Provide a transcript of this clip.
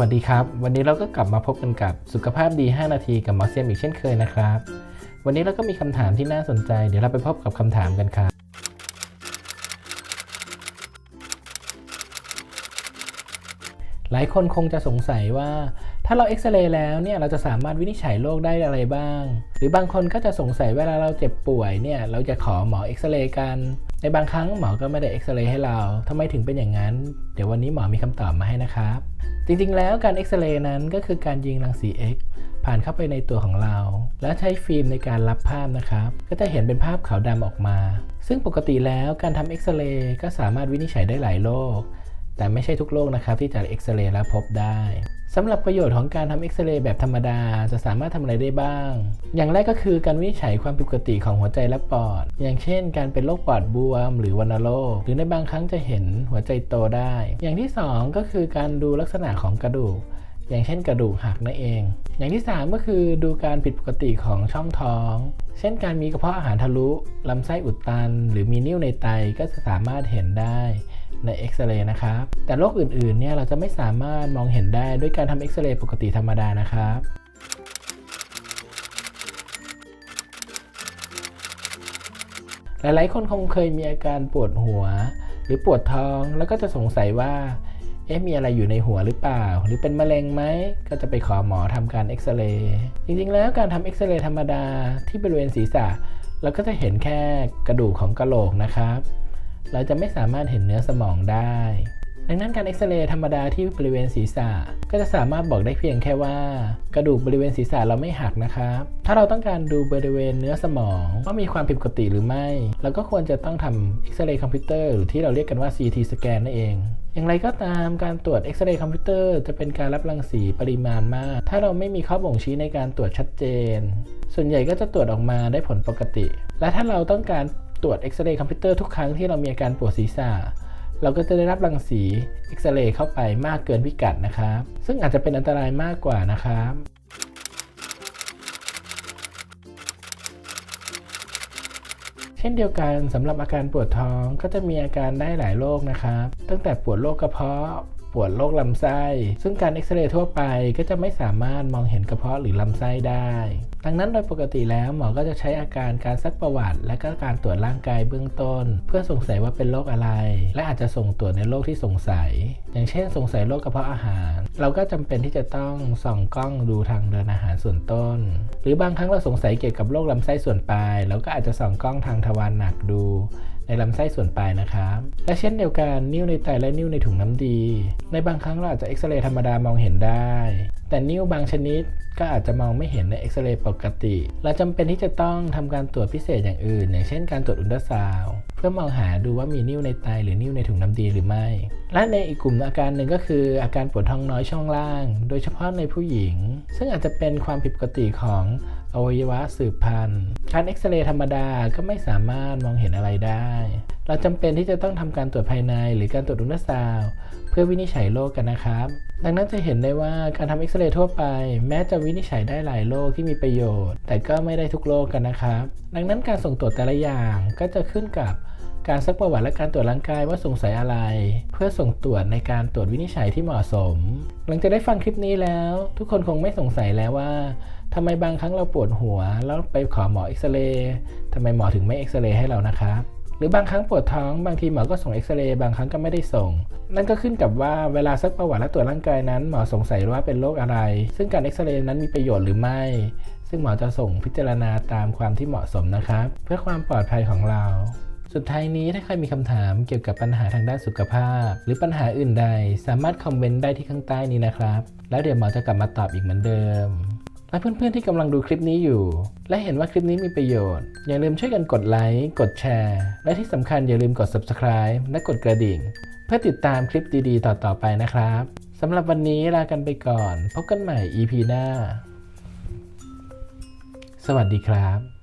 วัสดีครับ วันนี้เราก็กลับมาพบกันกับสุขภาพดี 5 นาทีกับหมอเซียมอีกเช่นเคยนะครับ วันนี้เราก็มีคำถามที่น่าสนใจ เดี๋ยวเราไปพบกับคำถามกันครับ หลายคนคงจะสงสัยว่า ถ้าเราเอ็กซเรย์แล้วเนี่ยเราจะสามารถวินิจฉัยโรคได้อะไรบ้าง หรือบางคนก็จะสงสัยเวลาเราเจ็บป่วยเนี่ยเราจะขอหมอเอ็กซเรย์กัน ในบางครั้งหมอก็ไม่ได้เอ็กซเรย์ให้เราทำไมถึงเป็นอย่างนั้น เดี๋ยววันนี้หมอมีคำตอบมาให้นะครับ จริงๆ แล้วการเอ็กซเรย์นั้นก็คือการยิงรังสี X ผ่านเข้าไปในตัวของเรา แล้วใช้ฟิล์มในการรับภาพนะครับ ก็จะเห็นเป็นภาพขาวดำออกมา ซึ่งปกติแล้วการทำเอ็กซเรย์ก็สามารถวินิจฉัยได้หลายโรค แต่ไม่ใช่ทุกโรคนะครับที่จะเอ็กซเรย์แล้วพบได้สำหรับประโยชน์ของการทำเอ็กซเรย์แบบธรรมดา จะสามารถทำอะไรได้บ้าง อย่างแรกก็คือการวินิจฉัยความผิดปกติของหัวใจและปอด อย่างเช่น การเป็นโรคปอดบวม หรือวัณโรค หรือในบางครั้งจะเห็นหัวใจโตได้ อย่างที่สองก็คือการดูลักษณะของกระดูก อย่างเช่นกระดูกหักนั่นเอง อย่างที่ 3 ก็คือดูการผิดปกติของช่องท้อง เช่น การมีกระเพาะอาหารทะลุลำไส้อุดตัน หรือมีนิ่วในไตก็จะสามารถเห็นได้ ในเอ็กซเรย์นะครับ แต่โรคอื่นๆ เนี่ยเราจะไม่สามารถมองเห็นได้ด้วยการทำเอ็กซเรย์ปกติธรรมดานะครับหลาย ๆ คนคงเคยมีอาการปวดหัว หรือปวดท้องแล้วก็จะสงสัยว่า เอ๊ะมีอะไรอยู่ในหัวหรือเปล่า หรือเป็นมะเร็งไหม ก็จะไปขอหมอทำการเอ็กซเรย์จริง ๆ แล้วการทำเอ็กซเรย์ธรรมดาที่บริเวณศีรษะ เราก็จะเห็นแค่กระดูกของกะโหลกนะครับ เราจะไม่สามารถเห็นเนื้อสมองได้ ดังนั้นการเอ็กซเรย์ธรรมดาที่บริเวณศีรษะ ก็จะสามารถบอกได้เพียงแค่ว่า กระดูกบริเวณศีรษะเราไม่หักนะครับ ถ้าเราต้องการดูบริเวณเนื้อสมองว่ามีความผิดปกติหรือไม่เราก็ควรจะต้องทำเอ็กซเรย์คอมพิวเตอร์หรือที่เราเรียกกันว่า CT สแกนนั่นเองอย่างไรก็ตามการตรวจเอ็กซเรย์คอมพิวเตอร์จะเป็นการรับรังสีปริมาณมาก ถ้าเราไม่มีข้อบ่งชี้ในการตรวจชัดเจน ส่วนใหญ่ก็จะตรวจออกมาได้ผลปกติ และถ้าเราต้องการ ตรวจเอ็กซเรย์คอมพิวเตอร์ทุกครั้งที่เรามีอาการปวดศีรษะเราก็จะได้รับรังสีเอ็กซเรย์เข้าไปมากเกินพิกัดนะครับ ซึ่งอาจจะเป็นอันตรายมากกว่านะครับเช่นเดียวกันสำหรับอาการปวดท้องก็จะมีอาการได้หลายโรคนะครับ ตั้งแต่ปวดโรคกระเพาะ ปวดโรคลำไส้ ซึ่งการเอ็กซเรย์ทั่วไปก็จะไม่สามารถมองเห็นกระเพาะหรือลำไส้ได้ ดังนั้นโดยปกติแล้วหมอก็จะใช้อาการการซักประวัติ และก็การตรวจร่างกายเบื้องต้น เพื่อสงสัยว่าเป็นโรคอะไร และอาจจะส่งตรวจในโรคที่สงสัย อย่างเช่น สงสัยโรคกระเพาะอาหาร เราก็จำเป็นที่จะต้องส่องกล้องดูทางเดินอาหารส่วนต้น หรือบางครั้งเราสงสัยเกี่ยวกับโรคลำไส้ส่วนปลายเราก็อาจจะส่องกล้องทางทวารหนักดู ในลำไส้ส่วนปลายนะครับ และเช่นเดียวกันนิ้วในไตและนิ้วในถุงน้ำดี ในบางครั้งเราอาจจะเอ็กซเรย์ธรรมดามองเห็นได้ แต่นิ้วบางชนิดก็อาจจะมองไม่เห็นในเอ็กซเรย์ปกติเราจำเป็นที่จะต้องทำการตรวจพิเศษอย่างอื่น อย่างเช่นการตรวจอุลตราซาวด์ พื่อมองหาดูว่ามีนิ้วในไตหรือนิ้วในถุงน้ำดีหรือไม่ และในอีกกลุ่มอาการหนึ่งก็คืออาการปวดท้องน้อยช่องล่าง โดยเฉพาะในผู้หญิง ซึ่งอาจจะเป็นความผิดปกติของอวัยวะสืบพันธุ์ การเอ็กซเรย์ธรรมดาก็ไม่สามารถมองเห็นอะไรได้ เราจำเป็นที่จะต้องทำการตรวจภายในหรือการตรวจอุลตราซาวเพื่อวินิจฉัยโรคกันนะครับ ดังนั้นจะเห็นได้ว่าการทำเอ็กซเรย์ทั่วไป แม้จะวินิจฉัยได้หลายโรคที่มีประโยชน์ แต่ก็ไม่ได้ทุกโรคกันนะครับ ดังนั้นการส่งตรวจแต่ละอย่างก็จะขึ้นกับ การซักประวัติและการตรวจร่างกายว่าสงสัยอะไร เพื่อส่งตรวจในการตรวจวินิจฉัยที่เหมาะสม หลังจากได้ฟังคลิปนี้แล้ว ทุกคนคงไม่สงสัยแล้วว่าทำไมบางครั้งเราปวดหัว แล้วไปขอหมอเอ็กซเรย์ทำไมหมอถึงไม่เอ็กซเรย์ให้เรานะครับหรือบางครั้งปวดท้องบางทีหมอก็ส่งเอ็กซเรย์บางครั้งก็ไม่ได้ส่ง นั่นก็ขึ้นกับว่าเวลาซักประวัติและตรวจร่างกายนั้น หมอสงสัยว่าเป็นโรคอะไร ซึ่งการเอ็กซเรย์นั้นมีประโยชน์หรือไม่ ซึ่งหมอจะส่งพิจารณาตามความที่เหมาะสมนะครับ เพื่อความปลอดภัยของเรา สุดท้ายนี้ถ้าใครมีคำถามเกี่ยวกับปัญหาทางด้านสุขภาพ หรือปัญหาอื่นใด สามารถคอมเมนต์ได้ที่ข้างใต้นี้นะครับ แล้วเดี๋ยวหมอจะกลับมาตอบอีกเหมือนเดิม และเพื่อนๆที่กำลังดูคลิปนี้อยู่ และเห็นว่าคลิปนี้มีประโยชน์ อย่าลืมช่วยกันกดไลค์กดแชร์ และที่สำคัญอย่าลืมกด subscribe และกดกระดิ่ง เพื่อติดตามคลิปดีๆ ต่อๆไปนะครับสำหรับวันนี้ลากันไปก่อน พบกันใหม่ EP หน้า สวัสดีครับ